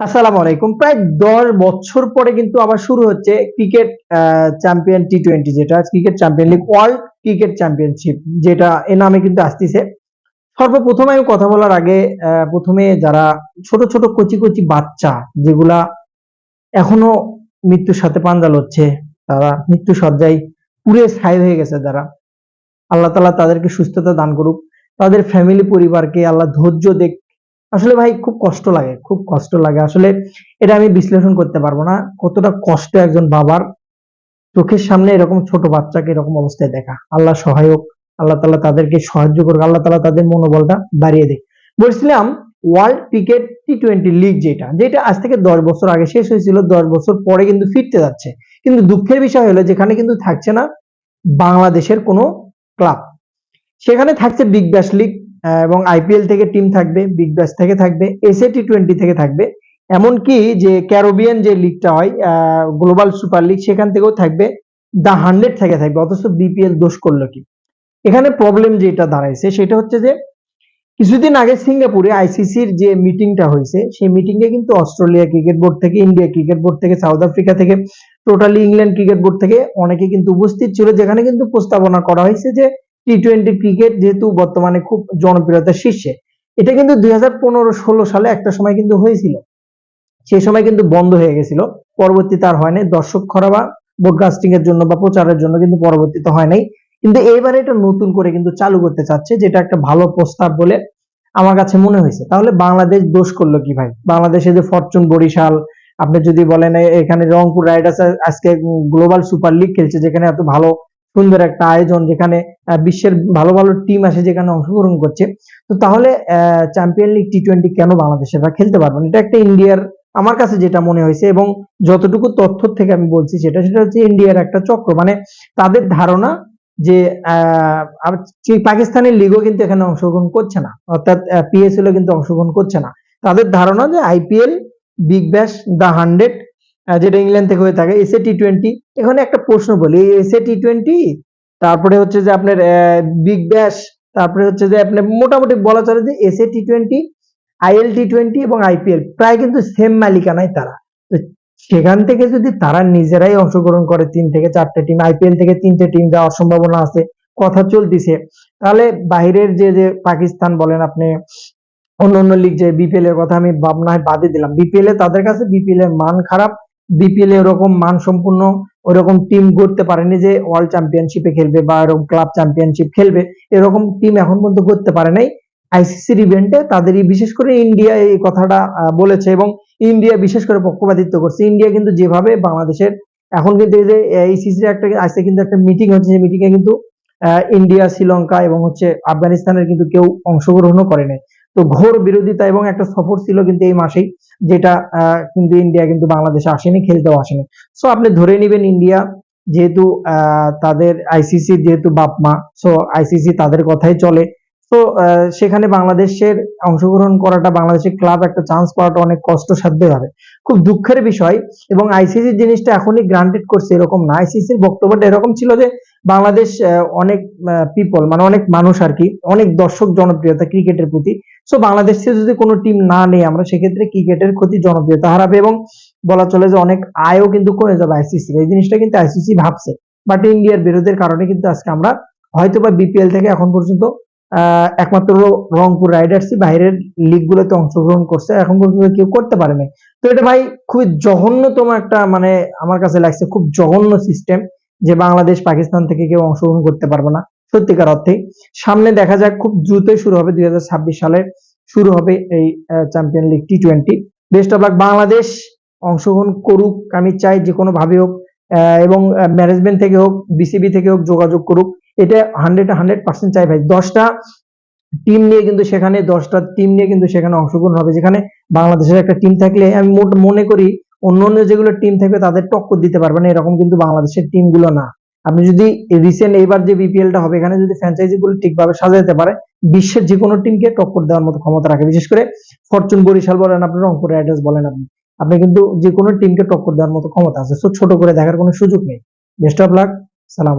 আসসালামু আলাইকুম। প্রায় দশ বছর পরে কিন্তু আবার শুরু হচ্ছে ক্রিকেট চ্যাম্পিয়ন টি টোয়েন্টি যেটা cricket champion league world cricket championship যেটা এ নামে কিন্তু আসতেছে। সর্বপ্রথম আমি কথা বলার আগে প্রথমে যারা ছোট ছোট কচি কচি বাচ্চা যেগুলা এখনও মৃত্যুর সাথে পাঞ্জা লড়ছে তারা মৃত্যু সজ্জায় পুরে ছাই হয়ে গেছে যারা, আল্লাহ তালা তাদেরকে সুস্থতা দান করুক। তাদের ফ্যামিলি পরিবারকে আল্লাহ ধৈর্য দেখ আসলে ভাই খুব কষ্ট লাগে, খুব কষ্ট লাগে। আসলে এটা আমি বিশ্লেষণ করতে পারব না। কতটা কষ্ট একজন বাবার চোখের সামনে এরকম ছোট বাচ্চাকে এরকম অবস্থায় দেখা। আল্লাহ সহায়ক আল্লাহ তালা তাদেরকে সাহায্য করুক, আল্লাহ তালা তাদের মনোবলটা বাড়িয়ে দেয় বলছিলাম world cricket T twenty league যেটা যেটা আজ থেকে দশ বছর আগে শেষ হয়েছিল, দশ বছর পরে কিন্তু ফিরতে যাচ্ছে। কিন্তু দুঃখের বিষয় হলো যেখানে কিন্তু থাকছে না বাংলাদেশের কোনো ক্লাব। সেখানে থাকছে বিগ ব্যাশ লিগ এবং আইপিএল থেকে টিম থাকবে বিগ ব্যাশ থেকে থাকবে এসএ টি টোয়েন্টি থেকে থাকবে। এমনকি যে ক্যারোবিয়ান যে লিগটা হয় গ্লোবাল সুপার লিগ সেখান থেকেও থাকবে দা হান্ড্রেড থেকে থাকবে, অথচ বিপিএল দোষ করল কি? এখানে প্রবলেম যেটা দাঁড়াইছে, সেটা হচ্ছে যে, কিছুদিন আগে সিঙ্গাপুরে আইসিসির যে মিটিংটা হয়েছে, সেই মিটিংয়ে কিন্তু অস্ট্রেলিয়া ক্রিকেট বোর্ড থেকে, ইন্ডিয়া ক্রিকেট বোর্ড থেকে, সাউথ আফ্রিকা থেকে টোটালি ইংল্যান্ড ক্রিকেট বোর্ড থেকে অনেকে কিন্তু উপস্থিত ছিল, যেখানে কিন্তু প্রস্তাবনা করা হয়েছে যে টি টোয়েন্টি ক্রিকেট যেহেতু বর্তমানে খুব জনপ্রিয়তার শীর্ষে, এটা কিন্তু দুই হাজার পনেরো ষোলো সালে একটা সময় কিন্তু হয়েছিল। সেই সময় কিন্তু বন্ধ হয়ে গেছিল। পরবর্তীতে আর হয় নাই। দর্শক খরা বা ব্রডকাস্টিং এর জন্য বা প্রচারের জন্য কিন্তু পরবর্তীতে হয় নাই। কিন্তু এইবারে এটা নতুন করে কিন্তু চালু করতে চাচ্ছে, যেটা একটা ভালো প্রস্তাব বলে আমার কাছে মনে হয়েছে। তাহলে বাংলাদেশ দোষ করল কি ভাই? বাংলাদেশে যে ফরচুন বরিশাল, আপনি যদি বলেন এখানে রংপুর রাইডার্স আজকে গ্লোবাল সুপার লিগ খেলছে, যেখানে এত ভালো সুন্দর একটা আয়োজন যেখানে বিশ্বের ভালো ভালো টিম আসে যেখানে অংশগ্রহণ করছে। তো তাহলে চ্যাম্পিয়ন লিগ টি টোয়েন্টি কেন বাংলাদেশের খেলতে পারবে না? এটা একটা ইন্ডিয়ার, আমার কাছে যেটা মনে হয়েছে এবং যতটুকু তথ্য থেকে আমি বলছি সেটা সেটা হচ্ছে ইন্ডিয়ার একটা চক্র। মানে তাদের ধারণা যে পাকিস্তানের লিগও কিন্তু এখানে অংশগ্রহণ করছে না। অর্থাৎ পিএসএল কিন্তু অংশগ্রহণ করছে না। তাদের ধারণা যে IPL big bash the hundred যেটা ইংল্যান্ড থেকে হয়ে থাকে এসএ টি টোয়েন্টি এখানে একটা প্রশ্ন বলি এসএ টি টোয়েন্টি তারপরে হচ্ছে যে আপনার বিগ ব্যাশ তারপরে হচ্ছে যে আপনার মোটামুটি বলা চলে যে SA T twenty IL T twenty এবং আইপিএল প্রায় কিন্তু সেম মালিকানায় তারা। তো সেখান থেকে যদি তারা নিজেরাই অংশগ্রহণ করে তিন থেকে চারটে টিম আইপিএল থেকে তিনটে টিম যাওয়ার সম্ভাবনা আছে, কথা চলতিছে। তাহলে বাইরের যে যে পাকিস্তান বলেন আপনি, অন্য অন্য লিগ যে বিপিএল এর কথা আমি ভাবনায় বাদে দিলাম। বিপিএল এ তাদের কাছে বিপিএল এর মান খারাপ বিপিএল ওরকম মান সম্পূর্ণ ওরকম টিম গড়তে পারেনি যে ওয়ার্ল্ড চ্যাম্পিয়নশিপে খেলবে বা এরকম ক্লাব চ্যাম্পিয়নশিপ খেলবে, এরকম টিম এখন পর্যন্ত করতে পারে নাই। আইসিসির ইভেন্টে তাদেরই বিশেষ করে ইন্ডিয়া এই কথাটা বলেছে এবং ইন্ডিয়া বিশেষ করে পক্ষপাতিত্ব করছে। ইন্ডিয়া কিন্তু যেভাবে বাংলাদেশের, এখন কিন্তু এই যে আইসিসির একটা, আজকে কিন্তু একটা মিটিং হচ্ছে, সেই মিটিংয়ে কিন্তু ইন্ডিয়া শ্রীলঙ্কা এবং হচ্ছে আফগানিস্তানের কিন্তু কেউ অংশগ্রহণও করে নাই তো ঘোর বিরোধিতা এবং একটা সফর ছিল কিন্তু এই মাসেই, যেটা কিন্তু ইন্ডিয়া কিন্তু বাংলাদেশে আসেনি, খেলতেও আসেনি। সো আপনি ধরে নেবেন ইন্ডিয়া যেহেতু তাদের আইসিসি যেহেতু বাপ মা সো আইসিসি তাদের কথাই চলে। তো সেখানে বাংলাদেশের অংশগ্রহণ করাটা, বাংলাদেশের ক্লাব একটা চান্স পাওয়াটা অনেক কষ্টসাধ্য হবে। খুব দুঃখের বিষয় এবং আইসিসির জিনিসটা এখনই গ্রান্টেড করছে এরকম না। আইসিসির বক্তব্যটা এরকম ছিল যে বাংলাদেশ অনেক পিপল মানে অনেক মানুষ আর কি, অনেক দর্শক জনপ্রিয়তা ক্রিকেটের প্রতি। সো বাংলাদেশ থেকে যদি কোনো টিম না নেই আমরা, সেক্ষেত্রে ক্রিকেটের ক্ষতি জনপ্রিয়তা হারাবে এবং বলা চলে যে অনেক আয়ও কিন্তু কমে যাবে আইসিসি এই জিনিসটা কিন্তু আইসিসি ভাবছে। বাট ইন্ডিয়ার বিরোধের কারণে কিন্তু আজকে আমরা হয়তো বা বিপিএল থেকে এখন পর্যন্ত একমাত্র রংপুর রাইডার্সই বাইরের লিগগুলোতে অংশগ্রহণ করছে। এখন পর্যন্ত কেউ করতে পারেনি তো এটা ভাই খুবই জঘন্যতম একটা মানে আমার কাছে লাগছে খুব জঘন্য সিস্টেম যে বাংলাদেশ পাকিস্তান থেকে কেউ অংশগ্রহণ করতে পারবে না। সত্যিকার অর্থে সামনে দেখা যাক খুব দ্রুতই শুরু হবে দুই হাজার ছাব্বিশ সালে শুরু হবে এই champion league T twenty best of luck Bangladesh, অংশগ্রহণ করুক, আমি চাই যে কোনো ভাবে হোক এবং ম্যানেজমেন্ট থেকে হোক বিসিবি থেকে হোক, যোগাযোগ করুক। এটা হান্ড্রেড হান্ড্রেড পার্সেন্ট চাই ভাই। দশটা টিম নিয়ে কিন্তু সেখানে, দশটা টিম নিয়ে কিন্তু সেখানে অংশগ্রহণ হবে, যেখানে বাংলাদেশের একটা টিম থাকলে আমি মনে করি অন্য অন্য যেগুলো টিম থাকবে তাদের টক্কর দিতে পারবে না, এরকম কিন্তু বাংলাদেশের টিমগুলো না। আপনি যদি রিসেন্ট এইবার যে বিপিএলটা হবে, এখানে যদি ফ্র্যাঞ্চাইজি গুলো ঠিকভাবে সাজাতে পারে, বিশ্বের যে কোনো টিমকে টক্কর দেওয়ার মতো ক্ষমতা রাখে। বিশেষ করে ফরচুন বরিশাল বলেন আপনি রংপুর রাইডার্স বলেন আপনি আপনি কিন্তু যে কোনো টিমকে টক্কর দেওয়ার মতো ক্ষমতা আছে। সো ছোট করে দেখার কোনো সুযোগ নেই। বেস্ট অফ লাক সালাম